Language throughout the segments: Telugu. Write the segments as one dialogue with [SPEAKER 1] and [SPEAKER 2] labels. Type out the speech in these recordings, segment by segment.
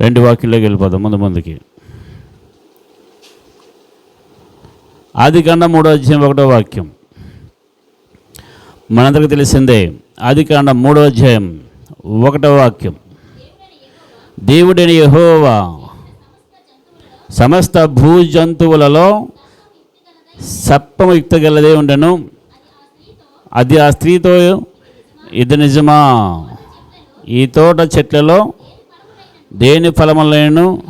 [SPEAKER 1] రెండు వాక్యంలోకి వెళ్ళిపోదాం ముందు ముందుకి. ఆది కాండ మూడో అధ్యాయం ఒకటో వాక్యం. మనందరికీ తెలిసిందే ఆది కాండ మూడో అధ్యాయం ఒకటో వాక్యం. దేవుడని యహోవా సమస్త భూజంతువులలో సర్పము గలదే ఉండను. అది ఆ స్త్రీతో ఇది నిజమా? ఈ తోట చెట్లలో దేని ఫలములను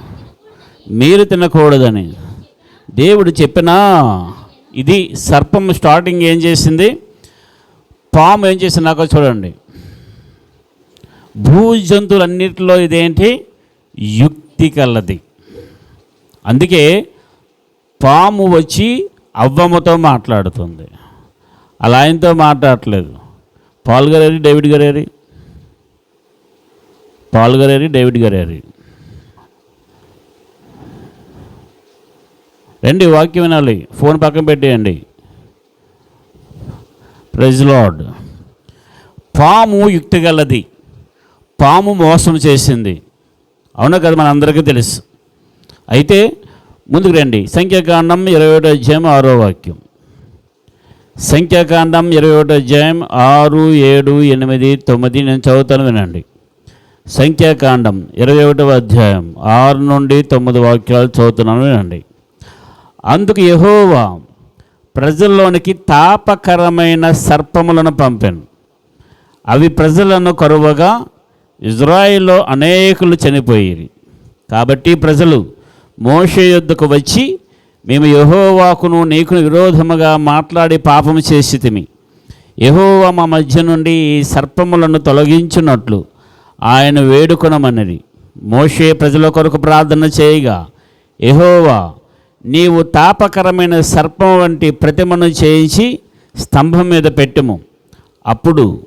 [SPEAKER 1] మీరు తినకూడదని. దేవుడు చెప్పినా ఇది సర్పం స్టార్టింగ్ ఏం చేసింది? పాము ఏం చేసింది? నాకు చూడండి. భూ జంతువులన్నిటిలో ఇదేంటి? యుక్తి కలది. అందుకే పాము వచ్చి అవ్వమ్మతో మాట్లాడుతుంది. అలా ఆయనతో మాట్లాడట్లేదు. పాల్ గారు డేవిడ్ గారు పాల్ గారేరి డేవిడ్ గారేరి. రండి వాక్యం వినాలి. ఫోన్ పక్కన పెట్టేయండి. Praise lord. పాము యుక్తి గలది పాము మోసం చేసింది. అవునా కదా మన అందరికీ తెలుసు. అయితే ముందుకు రండి. సంఖ్యాకాండం ఇరవై ఒకటో అధ్యాయం ఆరో వాక్యం. సంఖ్యాకాండం ఇరవై ఒకటో అధ్యాయం ఆరు ఏడు ఎనిమిది తొమ్మిది నేను చదువుతాను వినండి. సంఖ్యాకాండం ఇరవై ఒకటవ అధ్యాయం ఆరు నుండి తొమ్మిది వాక్యాలు చదువుతున్నాను వినండి. అందుకు యహోవా ప్రజల్లోనికి తాపకరమైన సర్పములను పంపాను. అవి ప్రజలను కరువగా ఇజ్రాయిల్లో అనేకులు చనిపోయేవి కాబట్టి ప్రజలు మోషే యుద్ధకు వచ్చి మేము యహోవాకును నీకును విరోధముగా మాట్లాడి పాపం చేసితిమి యహోవా మా మధ్య నుండి ఈ సర్పములను తొలగించున్నట్లు ఆయన వేడుకొనమన్నది. మోషే ప్రజల కొరకు ప్రార్థన చేయగా ఎహోవా నీవు తాపకరమైన సర్పం వంటి ప్రతిమను చేయించి స్తంభం మీద పెట్టుము. అప్పుడు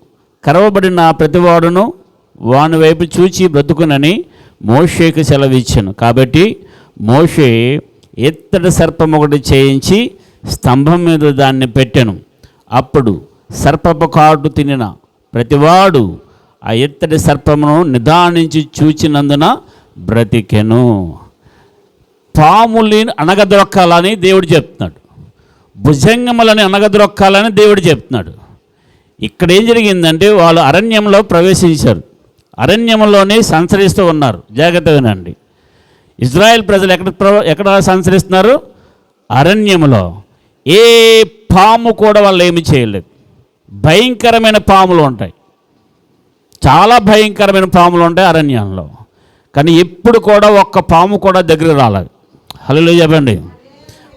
[SPEAKER 1] కరవబడిన ప్రతివాడును వాని వైపు చూచి బ్రతుకునని మోషేకు సెలవిచ్చాను. కాబట్టి మోషే ఎత్తడి సర్పం ఒకటి చేయించి స్తంభం మీద దాన్ని పెట్టెను. అప్పుడు సర్పపు కాటు తినిన ప్రతివాడు ఆ ఎత్తడి సర్పమును నిదానించి చూచినందున బ్రతికెను. పాములని అనగదొక్కాలని దేవుడు చెప్తున్నాడు. భుజంగములని అనగదొక్కాలని దేవుడు చెప్తున్నాడు. ఇక్కడ ఏం జరిగిందంటే వాళ్ళు అరణ్యంలో ప్రవేశించారు. అరణ్యంలోనే సంచరిస్తూ ఉన్నారు. జాగ్రత్త వినండి. ఇజ్రాయెల్ ప్రజలు ఎక్కడ ఎక్కడ సంచరిస్తున్నారు? అరణ్యములో. ఏ పాము కూడా వాళ్ళు ఏమి చేయలేదు. భయంకరమైన పాములు ఉంటాయి. చాలా భయంకరమైన పాములు ఉంటాయి అరణ్యంలో. కానీ ఎప్పుడు కూడా ఒక్క పాము కూడా దగ్గర రాలేదు. హలో చెప్పండి.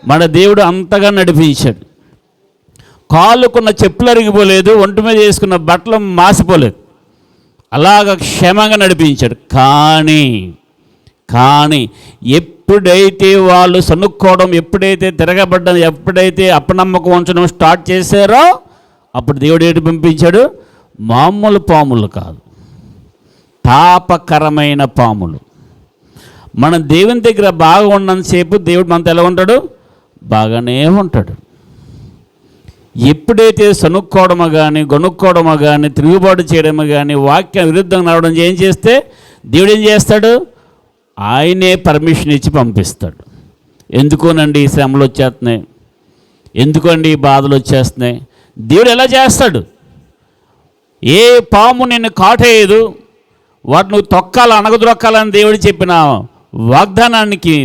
[SPEAKER 1] మన దేవుడు అంతగా నడిపించాడు. కాళ్ళకున్న చెప్పులు అరిగిపోలేదు ఒంటి మీద వేసుకున్న బట్టలు మాసిపోలేదు. అలాగ క్షేమంగా నడిపించాడు. కానీ కానీ ఎప్పుడైతే వాళ్ళు సనుక్కోవడం ఎప్పుడైతే తిరగబడ్డం ఎప్పుడైతే అపనమ్మకం ఉంచడం స్టార్ట్ చేశారో అప్పుడు దేవుడు ఏంటి పంపించాడు? మామూలు పాములు కాదు. తాపకరమైన పాములు. మనం దేవుని దగ్గర బాగా ఉన్నంతసేపు దేవుడు మనతో ఎలా ఉంటాడు? బాగానే ఉంటాడు. ఎప్పుడైతే సనుక్కోవడమో కానీ గొనుక్కోవడమో కానీ తిరుగుబాటు చేయడమో కానీ వాక్యం విరుద్ధంగా నడవడం ఏం చేస్తే? దేవుడు ఏం చేస్తాడు? ఆయనే పర్మిషన్ ఇచ్చి పంపిస్తాడు. ఎందుకోనండి ఈ శ్రమలు వచ్చేస్తున్నాయి? ఎందుకండి ఈ బాధలు వచ్చేస్తున్నాయి? దేవుడు ఎలా చేస్తాడు? ఏ పాము నిన్ను కాటేయదు వాటి నువ్వు తొక్కాలి అనగదొక్కాలని దేవుడు చెప్పిన వాగ్దానానికి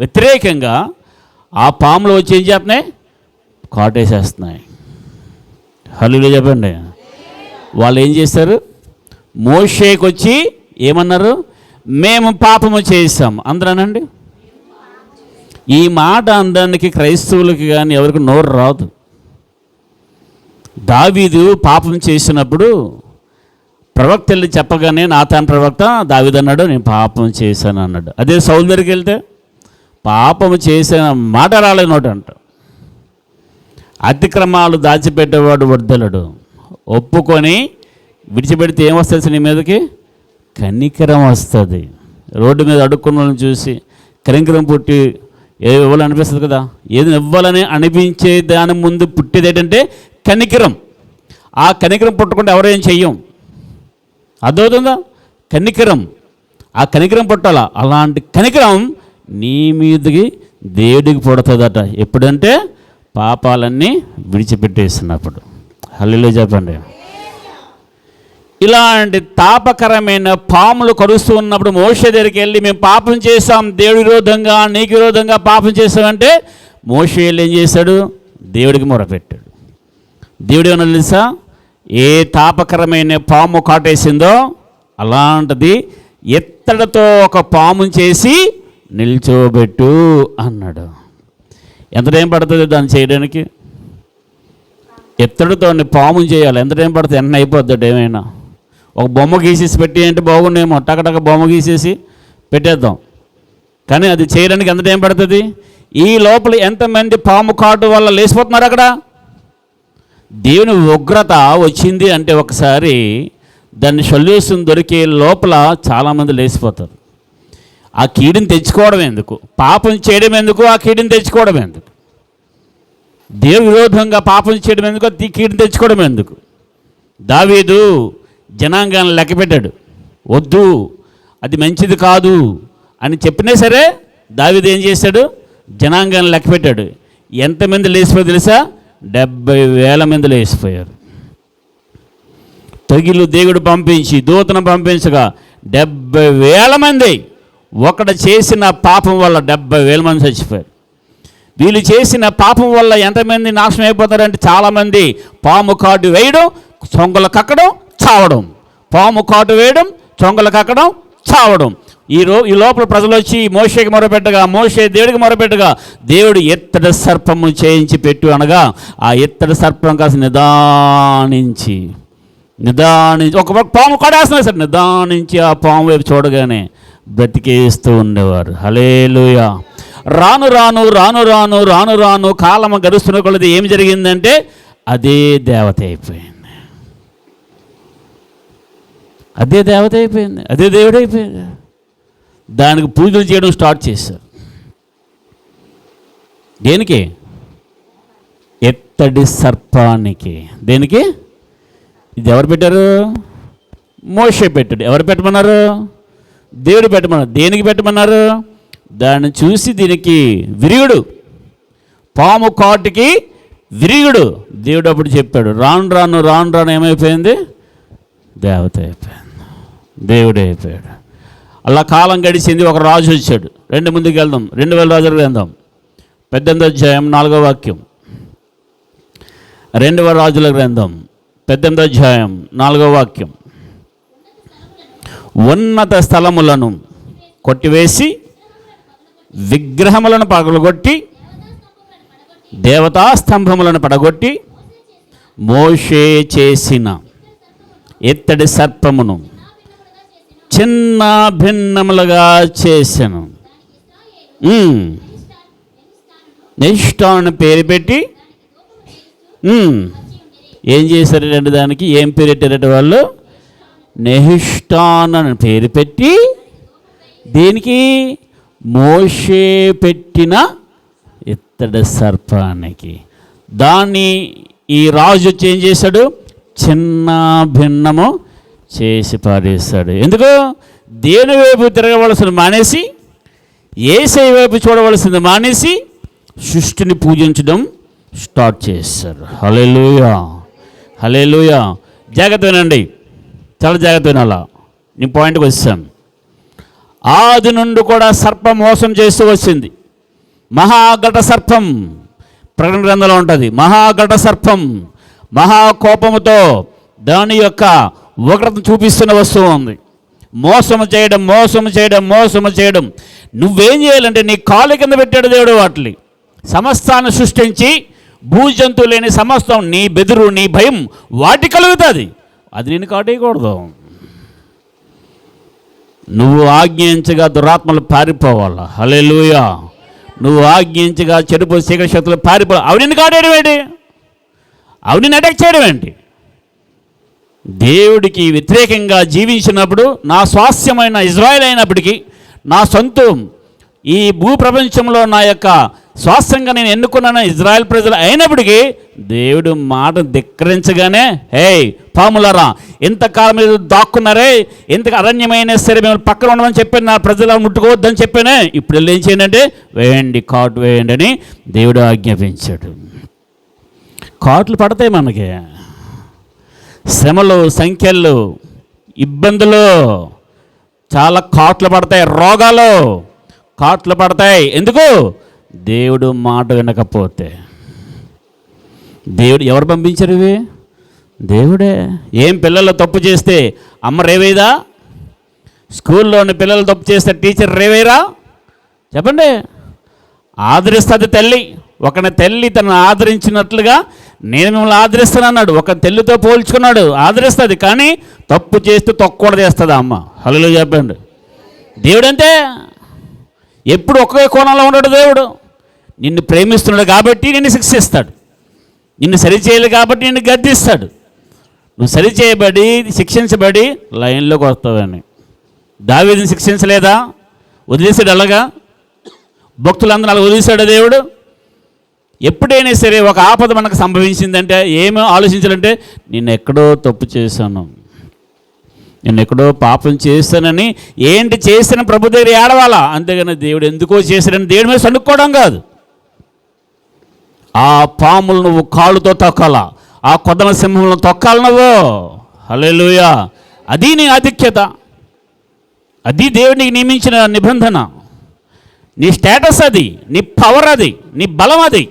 [SPEAKER 1] వ్యతిరేకంగా ఆ పాములు వచ్చి ఏం చేస్తున్నాయి? కాటేసేస్తున్నాయి. హల్లులో చెప్పండి. వాళ్ళు ఏం చేశారు? మోషేకి వచ్చి ఏమన్నారు? మేము పాపము చేసాం అందరానండి ఈ మాట అందడానికి క్రైస్తవులకి కానీ ఎవరికి నోరు రాదు. దావీదు పాపం చేసినప్పుడు ప్రవక్త వెళ్ళి చెప్పగానే నాతాన్ ప్రవక్త దావీదు అన్నాడు నేను పాపం చేశాను అన్నాడు. అదే సౌలు దగ్గరికి వెళ్తే పాపం చేసిన మాట రాలేనోడు అంట అతిక్రమాలు దాచిపెట్టేవాడు వర్ధలుడు ఒప్పుకొని విడిచిపెడితే ఏం వస్తుంది నీ మీదకి? కనికరం వస్తుంది. రోడ్డు మీద అడుక్కున్న వాళ్ళని చూసి కనికరం పుట్టి ఏ ఇవ్వాలనిపిస్తుంది కదా? ఏది ఇవ్వాలని అనిపించే దాని ముందు పుట్టేది ఏంటంటే కనికరం. ఆ కనికరం పుట్టకుండా ఎవరేం చెయ్యం? అర్థమవుతుందా? కనికరం. ఆ కనికరం పుట్టాల? అలాంటి కనికరం నీ మీదకి దేవుడికి పుడుతుందట. ఎప్పుడంటే పాపాలన్నీ విడిచిపెట్టేసినప్పుడు. హల్లిలో చెప్పండి. ఇలాంటి తాపకరమైన పాములు కరుస్తూ ఉన్నప్పుడు మోష దగ్గరికి వెళ్ళి మేము పాపం చేసాం దేవుడి విరోధంగా నీకు విరోధంగా పాపం చేసామంటే మోష వెళ్ళి ఏం చేశాడు? దేవుడికి మొరపెట్టాడు. దేవుడు ఏమన్నా తెలుసా? ఏ తాపకరమైన పాము కాటేసిందో అలాంటిది ఎత్తడితో ఒక పాము చేసి నిల్చోబెట్టు అన్నాడు. ఎంత టైం పడుతుంది దాన్ని చేయడానికి? ఎత్తడితో పాము చేయాలి. ఎంత టైం పడుతుంది? ఎన్న అయిపోద్ది ఏమైనా ఒక బొమ్మ గీసేసి పెట్టి అంటే బాగుండేమో. టకటక బొమ్మ గీసేసి పెట్టేద్దాం. కానీ అది చేయడానికి ఎంత టైం పడుతుంది? ఈ లోపల ఎంతమంది పాము కాటు వల్ల లేచిపోతున్నారు అక్కడ? దేవుని ఉగ్రత వచ్చింది అంటే ఒకసారి దాన్ని సొల్యూషన్ దొరికే లోపల చాలామంది లేచిపోతారు. ఆ కీడుని తెచ్చుకోవడం ఎందుకు? పాపం చేయడం ఎందుకు? ఆ కీడుని తెచ్చుకోవడం ఎందుకు? దేవు విరోధంగా పాపం చేయడం ఎందుకు? ఆ కీడుని తెచ్చుకోవడం ఎందుకు? దావీదు జనాంగాన్ని లెక్కపెట్టాడు వద్దు అది మంచిది కాదు అని చెప్పినా సరే దావీదు ఏం చేశాడు? జనాంగాన్ని లెక్కపెట్టాడు ఎంతమంది లేచిపోయి తెలుసా? డెబ్బై వేల మందిలో వేసిపోయారు. తగిలు దేవుడు పంపించి దూతను పంపించగా డెబ్బై వేల మంది ఒకడు చేసిన పాపం వల్ల డెబ్బై వేల మంది చచ్చిపోయారు. వీళ్ళు చేసిన పాపం వల్ల ఎంతమంది నాశనం అయిపోతారంటే చాలామంది పాము కాటు వేయడం చొంగలు కక్కడం చావడం. పాము కాటు వేయడం చొంగలు కక్కడం చావడం. ఈ రో ఈ లోపల ప్రజలు వచ్చి మోషేకి మొరపెట్టగా మోషే దేవుడికి మొరపెట్టగా దేవుడు ఎత్తడి సర్పము చేయించి పెట్టు అనగా ఆ ఎత్తడి సర్పం కాస్త నిదానించి నిదానించి ఒక పాము కడేస్తున్నారు సార్ నిదానించి ఆ పాము వైపు చూడగానే బ్రతికేస్తూ ఉండేవారు. హలేలుయా రాను రాను రాను రాను రాను రాను కాలం గడుస్తున్న కొలది ఏం జరిగిందంటే అదే దేవత అయిపోయింది. అదే దేవత అయిపోయింది. అదే దేవుడు అయిపోయింది దానికి పూజలు చేయడం స్టార్ట్ చేశారు. దేనికి? ఎత్తడి సర్పానికి. దేనికి? ఇది ఎవరు పెట్టారు? మోసే పెట్టాడు. ఎవరు పెట్టమన్నారు? దేవుడు పెట్టమన్నారు. దేనికి పెట్టమన్నారు? దాన్ని చూసి దీనికి విరిగుడు పాము కాటుకి విరిగుడు దేవుడు అప్పుడు చెప్పాడు రాను రాను రాను రాను ఏమైపోయింది? దేవత అయిపోయింది. దేవుడు అయిపోయాడు. అలా కాలం గడిచింది ఒక రాజు వచ్చాడు. రెండు ముందుకు వెళ్దాం. రెండు వేల రాజులకు వెళ్దాం. పెద్దెనిమిది అధ్యాయం నాలుగో వాక్యం. రెండవ రాజుల గ్రంథం పెద్దెనిమిది అధ్యాయం నాలుగో వాక్యం. ఉన్నత స్థలములను కొట్టివేసి విగ్రహములను పగలగొట్టి దేవతా స్తంభములను పడగొట్టి మోషే చేసిన ఎత్తడి సర్పమును చిన్న భిన్నములుగా చేశాను. నిష్ఠాను పేరు పెట్టి ఏం చేశారంటే దానికి? ఏం పేరు పెట్టారంటే వాళ్ళు? నెహిష్టాన్ అని పేరు పెట్టి దీనికి మోషే పెట్టిన ఇత్తడి సర్పానికి. దాన్ని ఈ రాజు వచ్చి ఏం చేశాడు? చిన్న భిన్నము చేసి పారేస్తాడు. ఎందుకు? దేని వైపు తిరగవలసిన మానేసి ఏసై వైపు చూడవలసింది మానేసి సృష్టిని పూజించడం స్టార్ట్ చేస్తారు. హలేలుయా హలేలుయా జాగ్రత్త వినండి. చాలా జాగ్రత్త వినాలా? నేను పాయింట్కి వచ్చాను ఆది నుండి కూడా సర్పం మోసం చేస్తూ వచ్చింది. మహాఘట సర్పం. ప్రకటన గ్రంథంలో ఉంటుంది. మహాఘట సర్పం. మహాకోపముతో దాని యొక్క ఒకరిని చూపిస్తున్న వస్తువు ఉంది. మోసము చేయడం మోసము చేయడం మోసము చేయడం. నువ్వేం చేయాలంటే నీ కాలు కింద పెట్టాడు దేవుడు వాటిని. సమస్తాన్ని సృష్టించి భూజంతువు లేని సమస్తం నీ బెదురు నీ భయం వాటి కలుగుతుంది. అది నేను కాటేయకూడదు. నువ్వు ఆజ్ఞించగా దురాత్మలు పారిపోవాలా? హలేలుయా నువ్వు ఆజ్ఞించగా చెడుపు చీకటి శక్తులు పారిపో అవిని కాడేయడం ఏంటి? అవిని అటాక్ చేయడం ఏంటి? దేవుడికి వ్యతిరేకంగా జీవించినప్పుడు నా స్వాస్థ్యమైన ఇజ్రాయెల్ అయినప్పటికీ నా సొంతం ఈ భూప్రపంచంలో నా యొక్క స్వాస్థ్యంగా నేను ఎన్నుకున్నాను ఇజ్రాయెల్ ప్రజలు అయినప్పటికీ దేవుడు మాట ధిక్కరించగానే హే పాములరా ఎంతకాలం మీరు దాక్కున్నారే ఎంత అరణ్యమైన సరే మేము పక్కన ఉండమని చెప్పాను నా ప్రజలు ముట్టుకోవద్దని చెప్పానే ఇప్పుడు ఏం చేయండి అంటే వేయండి కాటు వేయండి అని దేవుడు ఆజ్ఞాపించాడు. కాట్లు పడతాయి మనకి. శ్రమలు సంఖ్యలు ఇబ్బందులు చాలా కాట్లు పడతాయి రోగాలు కాట్లు పడతాయి. ఎందుకు? దేవుడు మాట వినకపోతే. దేవుడు ఎవరు పంపించారు ఇవి? దేవుడే. ఏం పిల్లలు తప్పు చేస్తే అమ్మ రేవేదా? స్కూల్లోని పిల్లలు తప్పు చేస్తే టీచర్ రేవేరా? చెప్పండి. ఆదరిస్తుంది తల్లి. ఒకని తల్లి తను ఆదరించినట్లుగా నేను మిమ్మల్ని ఆదరిస్తాను అన్నాడు. ఒక తల్లితో పోల్చుకున్నాడు. ఆదరిస్తుంది కానీ తప్పు చేస్తే తొక్కూడ చేస్తుంది అమ్మ? హలో చెప్పండి. దేవుడంతే ఎప్పుడు ఒకే కోణంలో ఉన్నాడు దేవుడు. నిన్ను ప్రేమిస్తున్నాడు కాబట్టి నిన్ను శిక్షిస్తాడు. నిన్ను సరిచేయాలి కాబట్టి నిన్ను గద్దిస్తాడు. నువ్వు సరిచేయబడి శిక్షించబడి లైన్లోకి వస్తావని. దావీదిని శిక్షించలేదా? వదిలేసాడు అలాగా భక్తులందరూ అలా వదిలేశాడు దేవుడు? ఎప్పుడైనా సరే ఒక ఆపద మనకు సంభవించిందంటే ఏమో ఆలోచించాలంటే నేను ఎక్కడో తప్పు చేశాను. నేను ఎక్కడో పాపం చేస్తానని ఏంటి చేసిన ప్రభు దగ్గర ఏడవాలా? అంతేగాని దేవుడు ఎందుకో చేశాడని దేవుడి మీద సనుక్కోవడం కాదు. ఆ పాములు నువ్వు కాళ్ళుతో తొక్కాలా? ఆ కొద్దల సింహంలో తొక్కాలి నువ్వు? హల్లెలూయా. అది నీ ఆధిక్యత. అది దేవుడికి నియమించిన నిబంధన. నీ స్టేటస్ అది నీ పవర్ అది నీ బలం అది.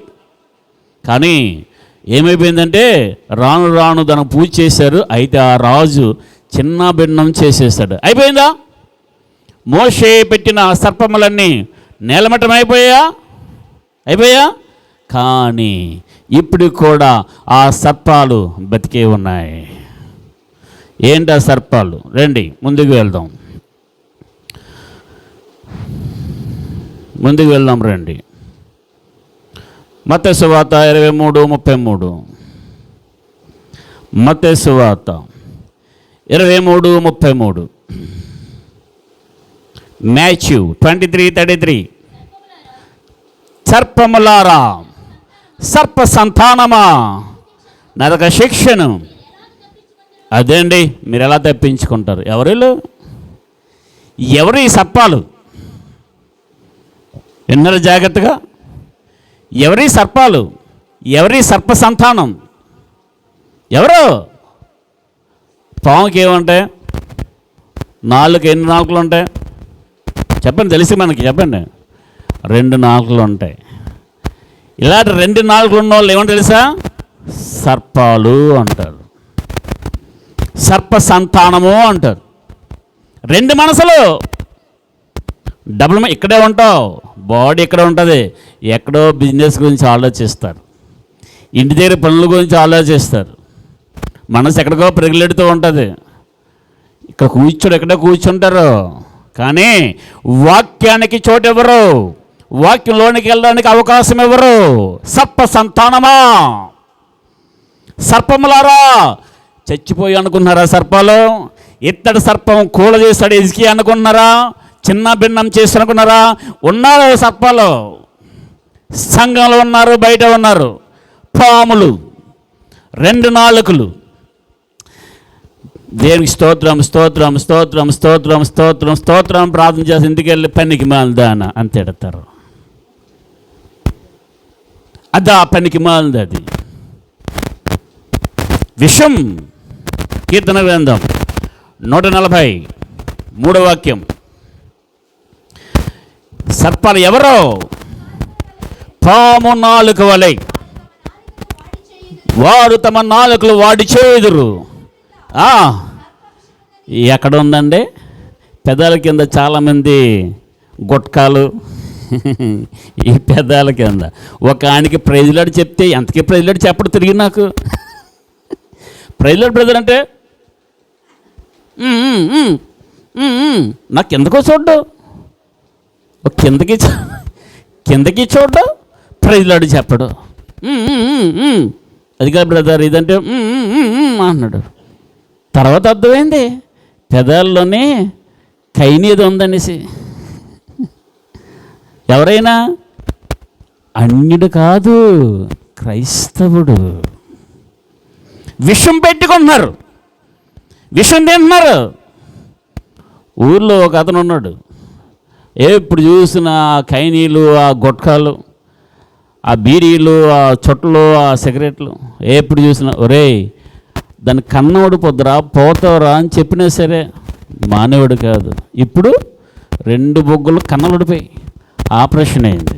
[SPEAKER 1] కానీ ఏమైపోయిందంటే రాను రాను తన పూజ చేశారు అయితే ఆ రాజు చిన్న భిన్నం చేసేసాడు అయిపోయిందా? మోషే పెట్టిన సర్పములన్నీ నేలమట్టం అయిపోయా అయిపోయా? కానీ ఇప్పుడు కూడా ఆ సర్పాలు బతికే ఉన్నాయి. ఏంటి ఆ సర్పాలు? రండి ముందుకు వెళ్దాం. ముందుకు వెళ్దాం రండి. మత్స్యవాత ఇరవై మూడు ముప్పై మూడు. మత్స్యవాత ఇరవై మూడు ముప్పై మూడు. Matthew twenty three thirty three సర్పములారా సర్ప సంతానమా? నరక శిక్షను. అదే అండి మీరు ఎలా తప్పించుకుంటారు? ఎవరు ఎవరు ఈ సర్పాలు? విన్నారు జాగ్రత్తగా. ఎవరి సర్పాలు? ఎవరి సర్ప సంతానం? ఎవరు? పాముకి ఏముంటాయి? నాలుగు ఎన్ని నాలుగులు ఉంటాయి చెప్పండి తెలిసి మనకి చెప్పండి. రెండు నాలుగులు ఉంటాయి ఇలాంటి రెండు నాలుగులు ఉన్న వాళ్ళు ఏమంటారు తెలుసా? సర్పాలు అంటారు. సర్ప సంతానము అంటారు. రెండు మనసులు. డబుల్ ఇక్కడే ఉంటావు. బాడీ ఇక్కడ ఉంటుంది. ఎక్కడో బిజినెస్ గురించి ఆలోచిస్తారు. ఇంటి దగ్గర పనుల గురించి ఆలోచిస్తారు. మనసు ఎక్కడికో పెరుగులెడుతూ ఉంటుంది. ఇక్కడ కూర్చోడు ఎక్కడో కూర్చుంటారు. కానీ వాక్యానికి చోటు ఇవ్వరు. వాక్యంలోనికి వెళ్ళడానికి అవకాశం ఇవ్వరు. సర్ప సంతానమా? సర్పములారా? చచ్చిపోయి అనుకున్నారా సర్పాలు? ఇత్తడి సర్పం కూల చేస్తాడు ఎదికి అనుకున్నారా? చిన్న భిన్నం చేసి అనుకున్నారా ఉన్నారు సర్పాలు? సంఘంలో ఉన్నారు బయట ఉన్నారు. పాములు. రెండు నాలుకలు. దేవునికి స్తోత్రం స్తోత్రం స్తోత్రం స్తోత్రం స్తోత్రం స్తోత్రం. ప్రార్థన చేసి ఇంటికి వెళ్ళి పనికి మాలదాన అంత ఎడతారు అది ఆ పనికి మాలింది అది. విషం. కీర్తన గ్రంథం. నూట నలభై మూడో వాక్యం. సర్పాలు ఎవరో? పాము నాలుక వలె వారు తమ నాలుకలు వాడి చేదురు ఎక్కడ ఉందండి పెదాల కింద చాలామంది గుట్కాలు. ఈ పెదాల కింద. ఒక ఆయనకి ప్రైజ్లాడు చెప్తే ఎంతకి ప్రైజ్లాడు చెప్పడు తిరిగి నాకు. ప్రైజ్లాడు బ్రదర్ అంటే నాకు కిందకో చూడ్డు? కిందకి కిందకి చూడడం ప్రజలాడు చెప్పడు. అది కాదు బ్రదర్ ఇదంటే అన్నాడు. తర్వాత అర్థమైంది పెదాల్లోనే కైనీది ఉందనేసి. ఎవరైనా అన్యుడు కాదు క్రైస్తవుడు. విషం పెట్టుకుంటున్నారు. విషం తింటున్నారు. ఊర్లో ఒక అతను ఉన్నాడు ఎప్పుడు చూసిన ఆ కైనీలు ఆ గుట్కాలు ఆ బీడీలు ఆ చుట్టలు ఆ సిగరెట్లు ఎప్పుడు చూసినా ఒరేయ్ దాని కన్నోడు పొద్దురా పోతావురా అని చెప్పినా సరే మానవుడు కాదు. ఇప్పుడు రెండు బొగ్గులు కన్నలుడిపోయి ఆపరేషన్ అయింది.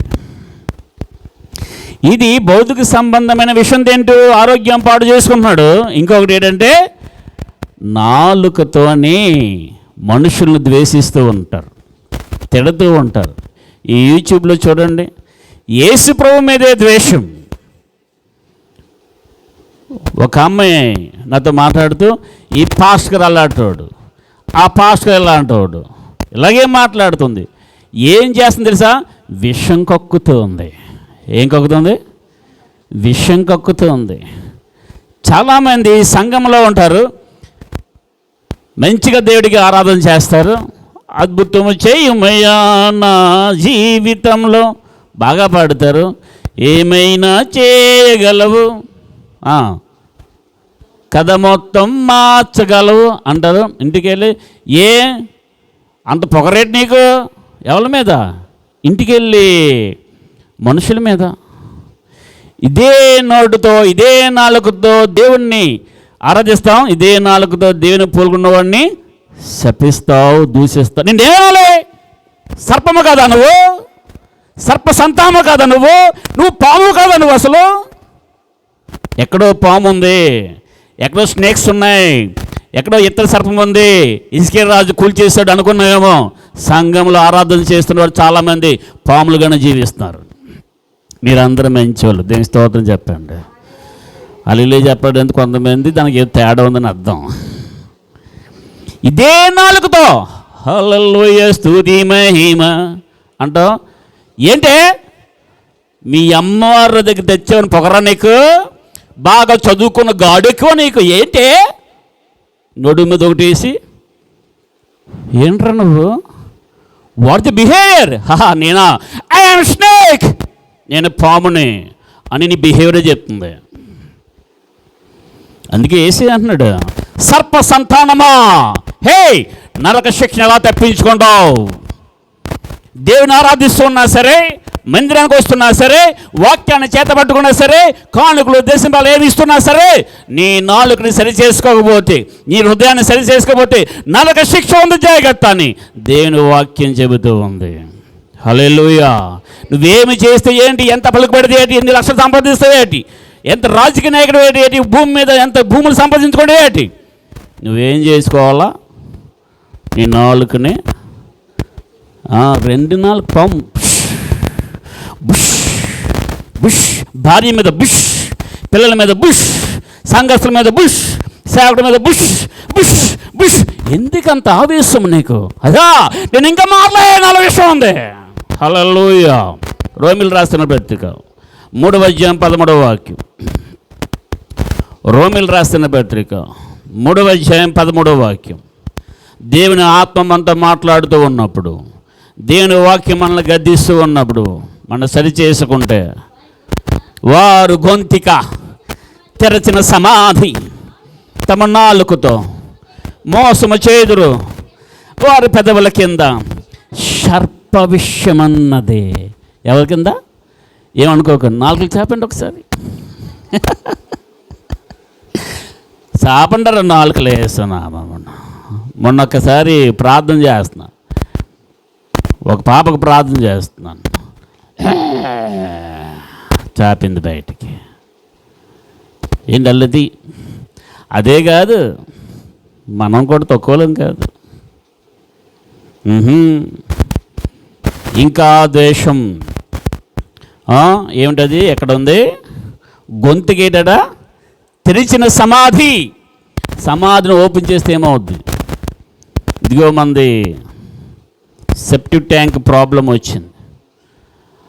[SPEAKER 1] ఇది భౌతిక సంబంధమైన విషయం తింటూ ఆరోగ్యం పాడు చేసుకుంటున్నాడు. ఇంకొకటి ఏంటంటే నాలుకతోని మనుషులను ద్వేషిస్తూ ఉంటారు. తిడుతూ ఉంటారు. ఈ యూట్యూబ్లో చూడండి యేసు ప్రభు మీదే ద్వేషం. ఒక అమ్మాయి నాతో మాట్లాడుతూ ఈ పాస్కర్ అలాంటోడు ఆ పాస్కర్ అలాంటోడు ఇలాగే మాట్లాడుతుంది. ఏం చేస్తుంది తెలుసా? విషం కక్కుతుంది ఏం కక్కుతుంది? విషం కక్కుతుంది చాలామంది సంఘంలో ఉంటారు మంచిగా దేవుడికి ఆరాధన చేస్తారు అద్భుతము చేయమయ్యా నా జీవితంలో? బాగా పాడతారు. ఏమైనా చేయగలవు? కథ మొత్తం మార్చగలవు అంటారు. ఇంటికెళ్ళి ఏ? అంత పొగరేటి నీకు? ఎవరి మీద? ఇంటికెళ్ళి మనుషుల మీద. ఇదే నోటుతో ఇదే నాలుకతో దేవుణ్ణి ఆరాధిస్తాం. ఇదే నాలుకతో దేవుని పోలుకున్నవాడిని శపిస్తావు దూషిస్తావు. నిన్నేమాలే సర్పము కాదా నువ్వు? సర్ప సంతానము కాదా నువ్వు? నువ్వు పాము కాదా నువ్వు అసలు? ఎక్కడో పాము ఉంది. ఎక్కడో స్నేక్స్ ఉన్నాయి. ఎక్కడో ఇతర సర్పం ఉంది. ఇసుకే రాజు కూల్చేశాడు అనుకున్నామేమో సంఘంలో ఆరాధన చేస్తున్నవారు చాలామంది పాములుగానే జీవిస్తున్నారు. మీరందరూ మంచివాళ్ళు దేని స్తోత్రం చెప్పండి. అలీలే చెప్పడానికి కొంతమంది దానికి ఏదో తేడా ఉందని అర్థం. ఇదే నాలుగుతో. హల్లెలూయా స్థుతి మహిమ. అంటావు ఏంటే? మీ అమ్మవారి దగ్గర తెచ్చేవని పొగరా నీకు బాగా చదువుకున్న గాడు ఎక్కువ నీకు ఏంటే? నోడు మీద ఒకటి వేసి ఏంట్రా నువ్వు? What the behaviour? హహా నేనా? I'm snake. నేను పాముని అని నీ బిహేవియర్ చెప్తుంది. అందుకే ఏసీ అంటున్నాడు సర్ప సంతానమా? హే నరక శిక్షణ ఎలా తప్పించుకుంటావు దేవుని ఆరాధిస్తున్నా సరే మందిరానికి వస్తున్నా సరే వాక్యాన్ని చేతపట్టుకున్నా సరే కానుకలు దేశంపాలు ఏమి ఇస్తున్నా సరే నీ నాలుకని సరి చేసుకోకపోతే నీ హృదయాన్ని సరి చేసుకోకపోతే నరక శిక్ష ఉంది జాగ్రత్త అని దేవుని వాక్యం చెబుతూ ఉంది. హల్లెలూయా. నువ్వేమి చేస్తే ఏంటి? ఎంత పలుకుబడితే ఏంటి? ఎన్ని లక్షలు సంపాదిస్తావు ఏంటి? ఎంత రాజకీయ నాయకుడు ఏంటి? ఏంటి? భూమి మీద ఎంత భూములు సంపాదించుకోండి ఏంటి? నువ్వేం చేసుకోవాలా? నీ నాలుకని రెండు నాలుగు పం బుష్ బుష్ భార్య మీద బుష్ పిల్లల మీద బుష్ సంఘర్షణ మీద బుష్ సేవకుడి మీద బుష్ బుష్ బుష్. ఎందుకంత ఆవేశం నీకు? అదా నేను ఇంకా మాట్లాడే విషయం ఉంది. హలోయ రోమిల్ రాసిన పత్రిక. మూడవ అధ్యాయం పదమూడవ వాక్యం. రోమిలు రాసిన పత్రిక. మూడవ అధ్యాయం పదమూడవ వాక్యం. దేవుని ఆత్మ మనతో మాట్లాడుతూ ఉన్నప్పుడు దేవుని వాక్యం మనల్ని గద్దిస్తూ ఉన్నప్పుడు మనం సరి చేసుకుంటే వారు గొంతిక తెరచిన సమాధి తమ నాలుకతో మోసము చేదురు. వారి పెదవుల కింద సర్ప విషయమన్నదే. ఎవరి కింద? ఏమనుకోకండి నాలుగు చేపండి ఒకసారి. చాపంటారు నాలుగులు వేస్తున్నా మొన్న ఒక్కసారి ప్రార్థన చేస్తున్నా ఒక పాపకు ప్రార్థన చేస్తున్నాను. చాపింది బయటికి. ఏంటి అల్లది అదే కాదు మనం కూడా తక్కువలం కాదు. ఇంకా ద్వేషం. ఏమిటది? ఎక్కడ ఉంది? గొంతుకేటడా తెరిచిన సమాధి. సమాధిని ఓపెన్ చేస్తే ఏమవుద్ది? ఇదిగో మంది సెప్టిక్ ట్యాంక్ ప్రాబ్లం వచ్చింది.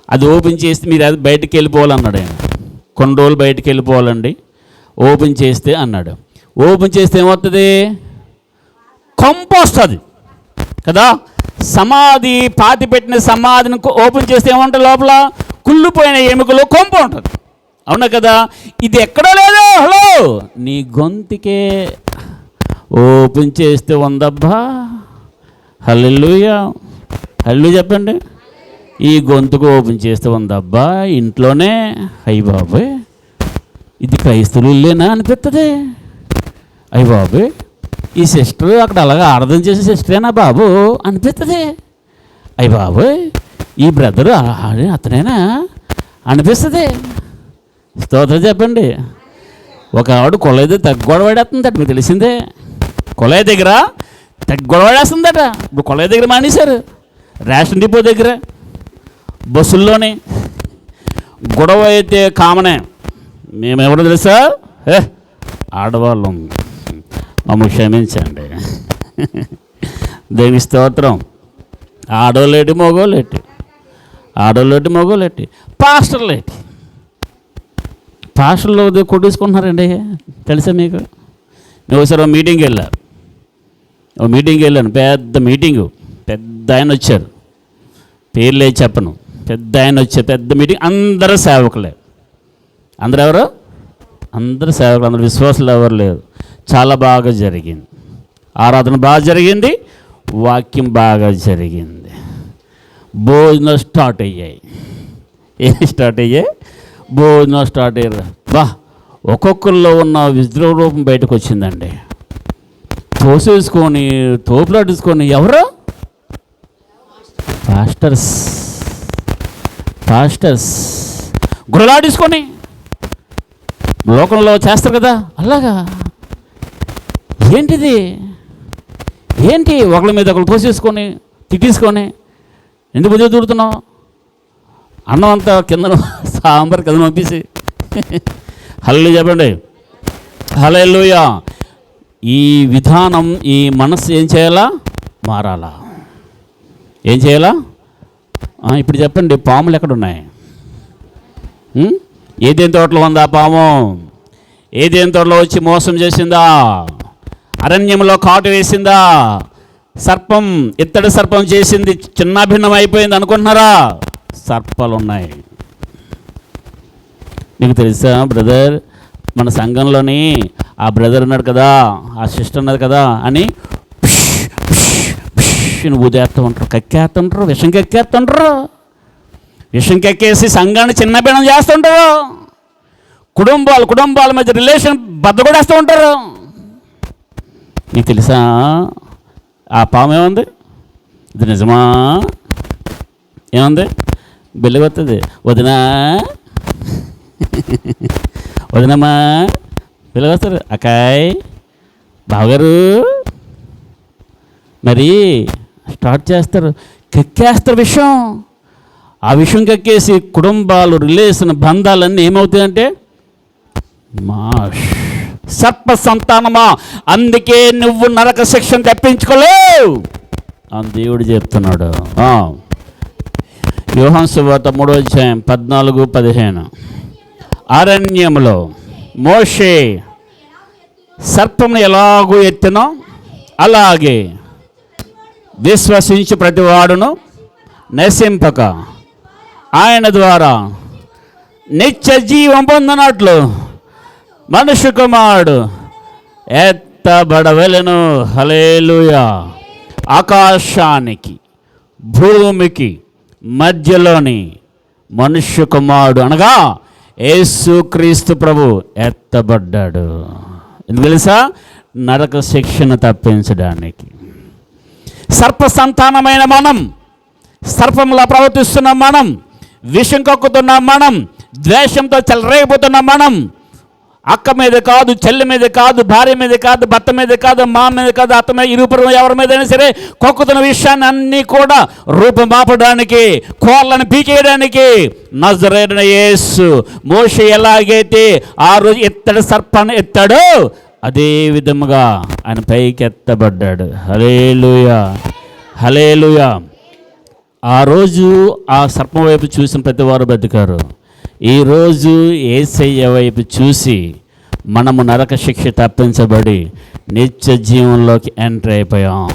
[SPEAKER 1] అది ఓపెన్ చేస్తే మీరు అది బయటకు వెళ్ళిపోవాలన్నాడు ఆయన. కొన్ని రోజులు బయటికి వెళ్ళిపోవాలండి. ఓపెన్ చేస్తే అన్నాడు. ఓపెన్ చేస్తే ఏమవుతుంది? కంపోస్ట్ వస్తుంది కదా? సమాధి పాతి పెట్టిన సమాధిని ఓపెన్ చేస్తే ఏమంటుంది లోపల? కుళ్ళిపోయిన ఎముకలో కొంపు ఉంటుంది. అవునా కదా? ఇది ఎక్కడో లేదు హలో! నీ గొంతుకే ఓపెన్ చేస్తే ఉందబ్బా హల్లుయ్యా హల్లు చెప్పండి. ఈ గొంతుకు ఓపెన్ చేస్తే ఉందబ్బా ఇంట్లోనే అయ్యి బాబోయ్. ఇది క్రైస్తవులు ఇల్లేనా అనిపిస్తుంది అయ్యి బాబోయ్ ఈ సిస్టర్ అక్కడ అలాగా ఆరాధన చేసే సిస్టరేనా బాబు? అనిపిస్తుంది అయ్యి బాబోయ్ ఈ బ్రదరు అతనేనా? అనిపిస్తుంది. స్తోత్రం చెప్పండి. ఒక ఆవిడ కొలైతే దగ్గర తగ్గ గొడవ మీకు తెలిసిందే. కొలయ దగ్గర గొడవ పడేస్తుందట ఇప్పుడు కొలయ దగ్గర మానేశారు. రేషన్ డిపో దగ్గర బస్సుల్లోనే. గొడవ అయితే కామనే. మేము ఎవరు తెలుసా? ఏ ఆడవాళ్ళం. మమ్మల్ని క్షమించండి. దేవి స్తోత్రం. ఆడోళ్ళేటి మగోళ్ళేటి? ఆడోళ్ళేటి మగోళ్ళేటి? పాస్టర్లేటి? పాస్టర్లు కొట్టేసుకుంటున్నారండి. తెలుసా మీకు? నేను ఒకసారి మీటింగ్కి వెళ్ళారు మీటింగ్కి వెళ్ళాను. పెద్ద మీటింగు. పెద్ద ఆయన వచ్చారు. పేర్లే చెప్పను. పెద్ద ఆయన వచ్చే పెద్ద మీటింగ్. అందరూ సేవకులే. అందరు ఎవరు? అందరు సేవకులు. అందరు విశ్వాసులు ఎవరు లేరు. చాలా బాగా జరిగింది. ఆరాధన బాగా జరిగింది. వాక్యం బాగా జరిగింది. భోజనం స్టార్ట్ అయ్యాయి. ఏం స్టార్ట్ అయ్యాయి? భోజనం స్టార్ట్ అయ్యారు బా ఒక్కొక్కరిలో ఉన్న విద్రోహ రూపం బయటకు వచ్చిందండి. తోసేసుకొని తోపులాడేసుకొని ఎవరు? పాస్టర్స్. పాస్టర్స్. గురలాడేసుకొని లోకంలో చేస్తారు కదా అలాగా? ఏంటిది? ఏంటి ఒకళ్ళ మీద ఒకళ్ళు తోసేసుకొని తిట్టేసుకొని ఎందుకు బుద్ధి దూడుతున్నావు అన్నం అంతా కింద సాంబార్ కింద పంపేసి హల్లు చెప్పండి. హలో ఎల్లుయా ఈ విధానం ఈ మనస్సు ఏం చేయాలా? మారాలా. ఏం చేయాలా? ఇప్పుడు చెప్పండి పాములు ఎక్కడున్నాయి? ఏదేం తోటలో ఉందా పాము? ఏదేం తోటలో వచ్చి మోసం చేసిందా? అరణ్యంలో కాటు వేసిందా? సర్పం ఇత్తడి సర్పం చేసింది చిన్న భిన్నం అయిపోయింది అనుకుంటున్నారా? సర్పాలు ఉన్నాయి నీకు తెలుసా బ్రదర్ మన సంఘంలోని ఆ బ్రదర్ ఉన్నాడు కదా ఆ సిస్టర్ అన్నది కదా అని పిష్, ఊదేస్తూ ఉంటారు. కక్కేస్తుంటారు విషం కక్కేస్తుంటారు. విషం కక్కేసి సంఘాన్ని చిన్నబిన్నం చేస్తుంటారు. కుటుంబాలు కుటుంబాల మధ్య రిలేషన్ బద్దగొడేస్తూ ఉంటారు. నీకు తెలుసా? ఆ పాము ఏముంది? ఇది నిజమా? ఏముంది? బిల్లు వస్తుంది వదినా? వదినమ్మా? పిల్లలు వస్తారు అకాయ్ బావగారు మరి స్టార్ట్ చేస్తారు కక్కేస్తారు విషయం ఆ విషయం కక్కేసి కుటుంబాలు రిలేషన్ బంధాలన్నీ ఏమవుతాయంటే మాష్ సర్ప సంతానమా అందుకే నువ్వు నరక శిక్షను తప్పించుకోలేవు అని దేవుడు చెప్తున్నాడు ఆ. యోహాన్ సువార్త మూడో అధ్యాయం పద్నాలుగు పదిహేను అరణ్యంలో మోషే సర్పంను ఎలాగూ ఎత్తినో అలాగే విశ్వసించి ప్రతివాడును నశింపక. ఆయన ద్వారా నిత్య జీవం పొందినట్లు మనుషు కుమారుడు ఎత్తబడవలను. హలేలుయా ఆకాశానికి భూమికి మధ్యలోని మనుష్య కుమారుడు అనగా యేసుక్రీస్తు ప్రభు ఎత్తబడ్డాడు. ఎందుకు తెలుసా? నరక శిక్షను తప్పించడానికి. సర్ప సంతానమైన మనం సర్పంలా ప్రవర్తిస్తున్న మనం విషం కక్కుతున్న మనం ద్వేషంతో చెలరేగిపోతున్న మనం అక్క మీద కాదు చెల్లి మీద కాదు భార్య మీద కాదు భర్త మీద కాదు మా మీద కాదు అత్త మీద ఇరుపురం ఎవరి మీదైనా సరే కొక్కుతున్న విషయాన్ని అన్నీ కూడా రూపమాపడానికి కోళ్ళను పీకేయడానికి నజరైన యేసు. మోష ఎలాగైతే ఆ రోజు ఎత్తడు సర్పాన్ని ఎత్తాడో అదే విధముగా ఆయన పైకి ఎత్తబడ్డాడు హలేలుయా హలేలుయా ఆ రోజు ఆ సర్పం వైపు చూసిన ప్రతి వారు బతికారు. ఈరోజు ఏసయ్య వైపు చూసి మనము నరక శిక్ష తప్పించబడి నిత్య జీవంలోకి ఎంటర్ అయిపోయాం.